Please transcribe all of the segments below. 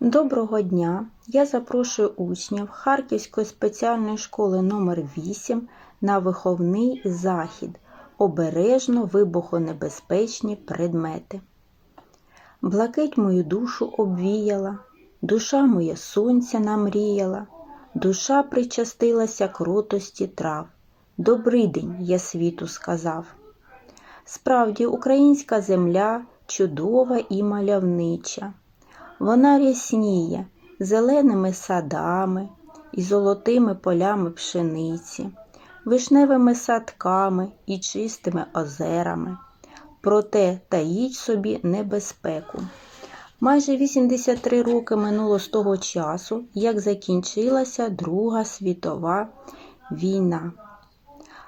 Доброго дня! Я запрошую учнів Харківської спеціальної школи номер 8 на виховний захід Обережно вибухонебезпечні предмети. Блакить мою душу обвіяла, душа моє сонця намріяла, душа причастилася кротості трав. Добрий день, я світу сказав. Справді, українська земля чудова і мальовнича. Вона рясніє зеленими садами і золотими полями пшениці, вишневими садками і чистими озерами. Проте таїть собі небезпеку. Майже 83 роки минуло з того часу, як закінчилася Друга світова війна,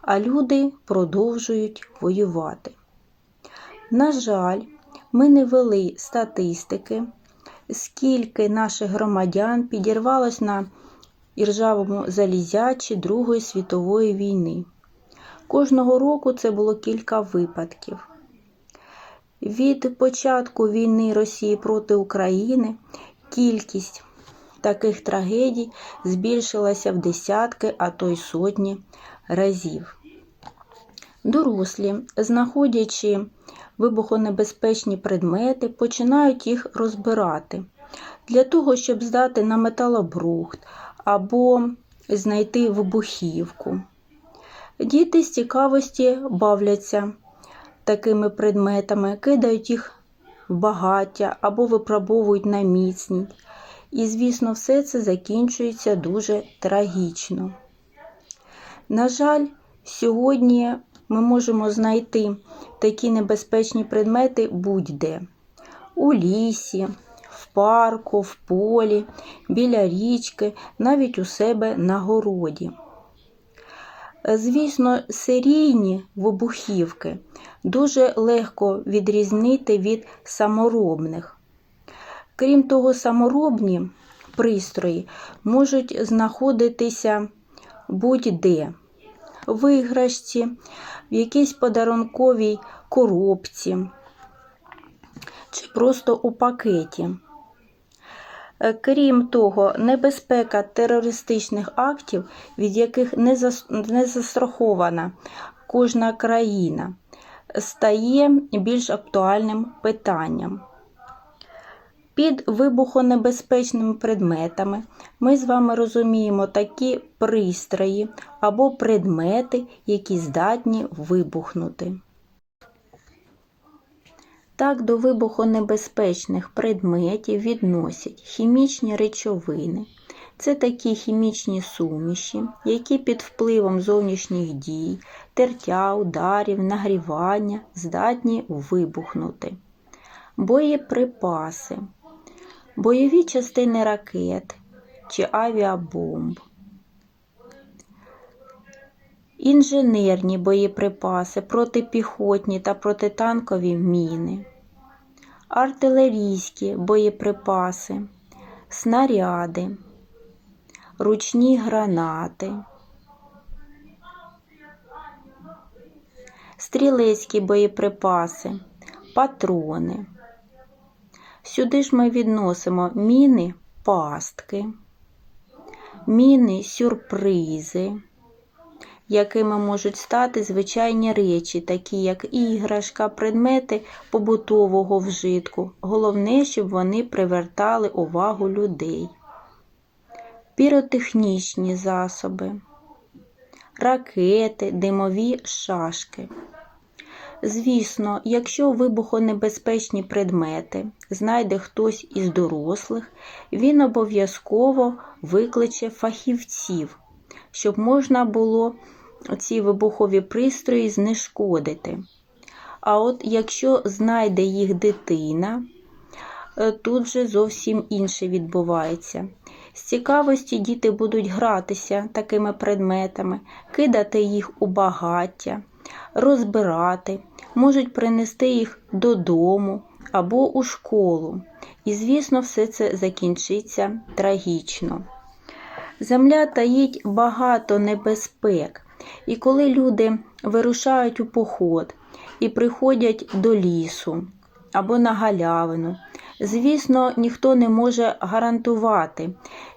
а люди продовжують воювати. На жаль, ми не вели статистики скільки наших громадян підірвалось на іржавому залізячі Другої світової війни. Кожного року це було кілька випадків. Від початку війни Росії проти України кількість таких трагедій збільшилася в десятки, а то й сотні разів. Дорослі, знаходячи вибухонебезпечні предмети, починають їх розбирати для того, щоб здати на металобрухт або знайти вибухівку. Діти з цікавості бавляться такими предметами, кидають їх в багаття або випробовують на міцність. І, звісно, все це закінчується дуже трагічно. На жаль, сьогодні ми можемо знайти такі небезпечні предмети будь-де у лісі, в парку, в полі, біля річки, навіть у себе на городі. Звісно, серійні вибухівки дуже легко відрізнити від саморобних. Крім того, саморобні пристрої можуть знаходитися будь-де в іграшці, в якійсь подарунковій коробці чи просто у пакеті. Крім того, небезпека терористичних актів, від яких не застрахована кожна країна, стає більш актуальним питанням. Під вибухонебезпечними предметами ми з вами розуміємо такі пристрої або предмети, які здатні вибухнути. Так, до вибухонебезпечних предметів відносять хімічні речовини. Це такі хімічні суміші, які під впливом зовнішніх дій, тертя, ударів, нагрівання здатні вибухнути. Боєприпаси бойові частини ракет чи авіабомб, інженерні боєприпаси, протипіхотні та протитанкові міни, артилерійські боєприпаси, снаряди, ручні гранати, стрілецькі боєприпаси, патрони. Сюди ж ми відносимо міни пастки, міни сюрпризи, якими можуть стати звичайні речі, такі як іграшка, предмети побутового вжитку. Головне, щоб вони привертали увагу людей, піротехнічні засоби, ракети, димові шашки. Звісно, якщо вибухонебезпечні предмети знайде хтось із дорослих, він обов'язково викличе фахівців, щоб можна було ці вибухові пристрої знешкодити. А от якщо знайде їх дитина, е, тут же зовсім інше відбувається. З цікавості діти будуть гратися такими предметами, кидати їх у багаття, розбирати можуть принести їх додому або у школу. І, звісно, все це закінчиться трагічно. Земля таїть багато небезпек, і коли люди вирушають у поход і приходять до лісу або на галявину, Звісно, ніхто не може гарантувати,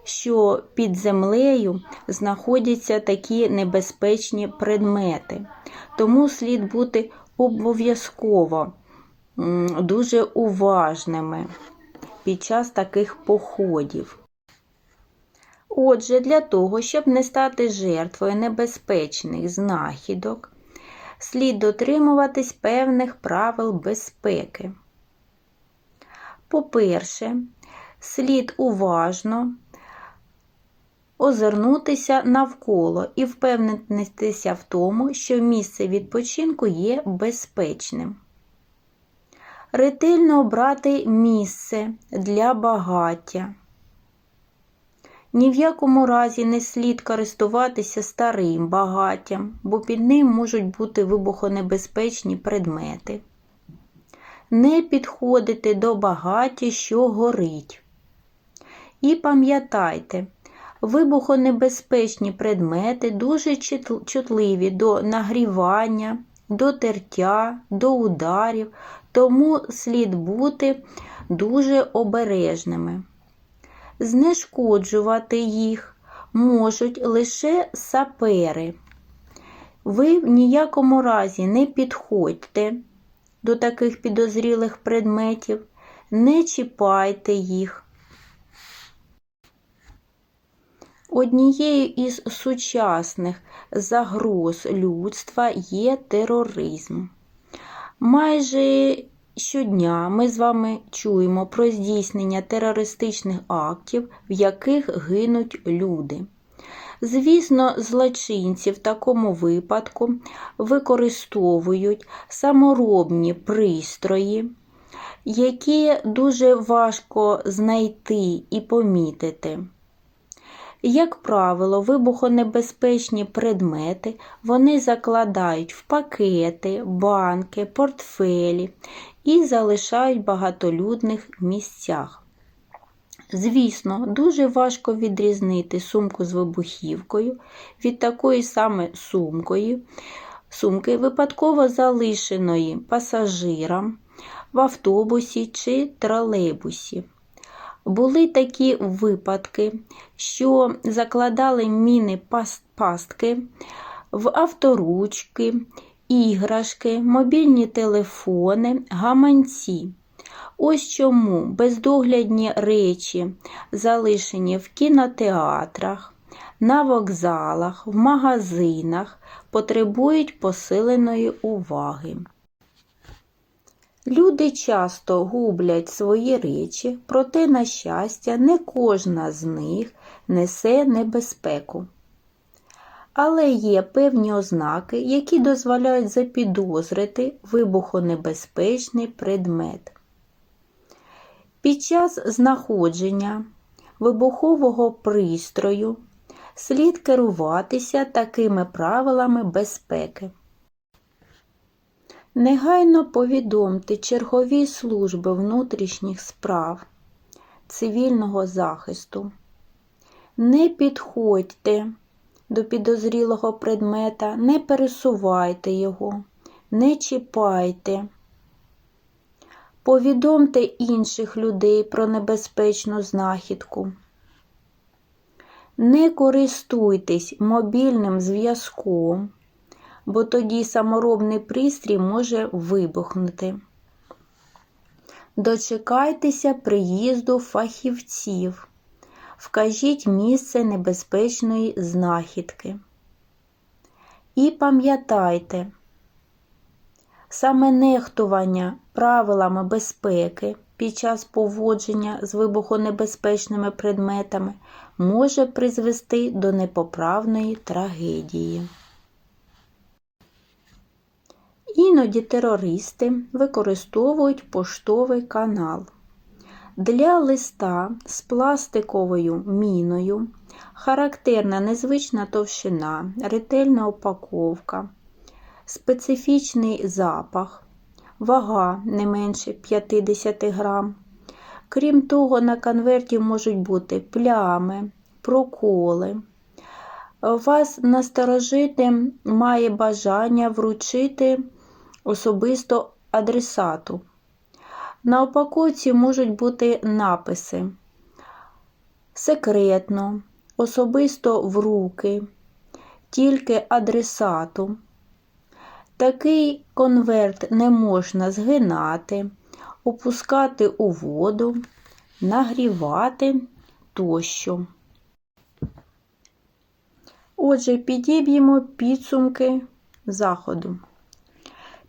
що під землею знаходяться такі небезпечні предмети. Тому слід бути обов'язково дуже уважними під час таких походів. Отже, для того, щоб не стати жертвою небезпечних знахідок, слід дотримуватись певних правил безпеки. По-перше, слід уважно озирнутися навколо і впевнитися в тому, що місце відпочинку є безпечним. Ретельно обрати місце для багаття. Ні в якому разі не слід користуватися старим багаттям, бо під ним можуть бути вибухонебезпечні предмети. Не підходити до багаття, що горить. І пам'ятайте, вибухонебезпечні предмети дуже чутливі до нагрівання, до тертя, до ударів, тому слід бути дуже обережними. Знешкоджувати їх можуть лише сапери. Ви в ніякому разі не підходьте до таких підозрілих предметів, не чіпайте їх. Однією із сучасних загроз людства є тероризм. Майже щодня ми з вами чуємо про здійснення терористичних актів, в яких гинуть люди. Звісно, злочинці в такому випадку використовують саморобні пристрої, які дуже важко знайти і помітити. Як правило, вибухонебезпечні предмети вони закладають в пакети, банки, портфелі і залишають в багатолюдних місцях. Звісно, дуже важко відрізнити сумку з вибухівкою від такої саме сумкою, сумки випадково залишеної пасажирам в автобусі чи тролейбусі. Були такі випадки, що закладали міни пастки в авторучки, іграшки, мобільні телефони, гаманці. Ось чому бездоглядні речі, залишені в кінотеатрах, на вокзалах, в магазинах, потребують посиленої уваги. Люди часто гублять свої речі, проте, на щастя, не кожна з них несе небезпеку. Але є певні ознаки, які дозволяють запідозрити вибухонебезпечний предмет. Під час знаходження вибухового пристрою слід керуватися такими правилами безпеки. Негайно повідомте чергові служби внутрішніх справ, цивільного захисту. Не підходьте до підозрілого предмета, не пересувайте його, не чіпайте. Повідомте інших людей про небезпечну знахідку. Не користуйтесь мобільним зв'язком бо тоді саморобний пристрій може вибухнути. Дочекайтеся приїзду фахівців. Вкажіть місце небезпечної знахідки. І пам'ятайте, саме нехтування правилами безпеки під час поводження з вибухонебезпечними предметами може призвести до непоправної трагедії. Іноді терористи використовують поштовий канал. Для листа з пластиковою міною характерна незвична товщина, ретельна упаковка, специфічний запах, вага не менше 50 грам. Крім того, на конверті можуть бути плями, проколи. Вас насторожити має бажання вручити особисто адресату. На упаковці можуть бути написи секретно, особисто в руки, тільки адресату. Такий конверт не можна згинати, опускати у воду, нагрівати тощо. Отже, підіб'ємо підсумки заходу.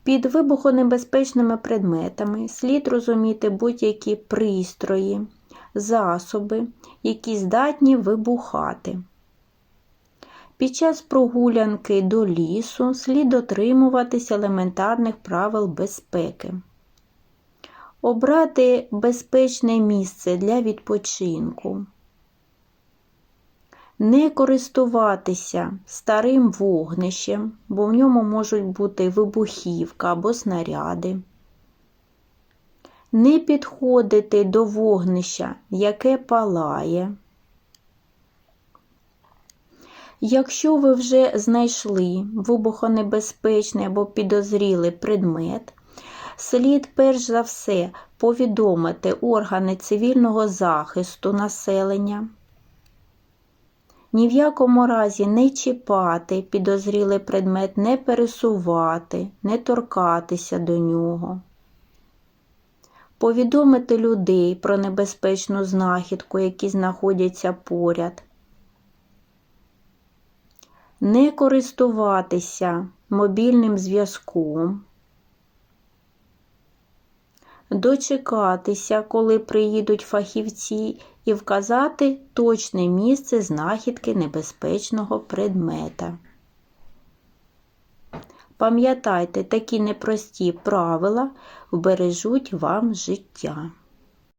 Під вибухонебезпечними предметами слід розуміти будь-які пристрої, засоби, які здатні вибухати. Під час прогулянки до лісу слід дотримуватись елементарних правил безпеки. Обрати безпечне місце для відпочинку. Не користуватися старим вогнищем, бо в ньому можуть бути вибухівка або снаряди. Не підходити до вогнища, яке палає. Якщо ви вже знайшли вибухонебезпечний або підозрілий предмет, слід перш за все повідомити органи цивільного захисту населення. Ні в якому разі не чіпати підозрілий предмет, не пересувати, не торкатися до нього. Повідомити людей про небезпечну знахідку, які знаходяться поряд. Не користуватися мобільним зв'язком. Дочекатися, коли приїдуть фахівці, і вказати точне місце знахідки небезпечного предмета. Пам'ятайте, такі непрості правила вбережуть вам життя.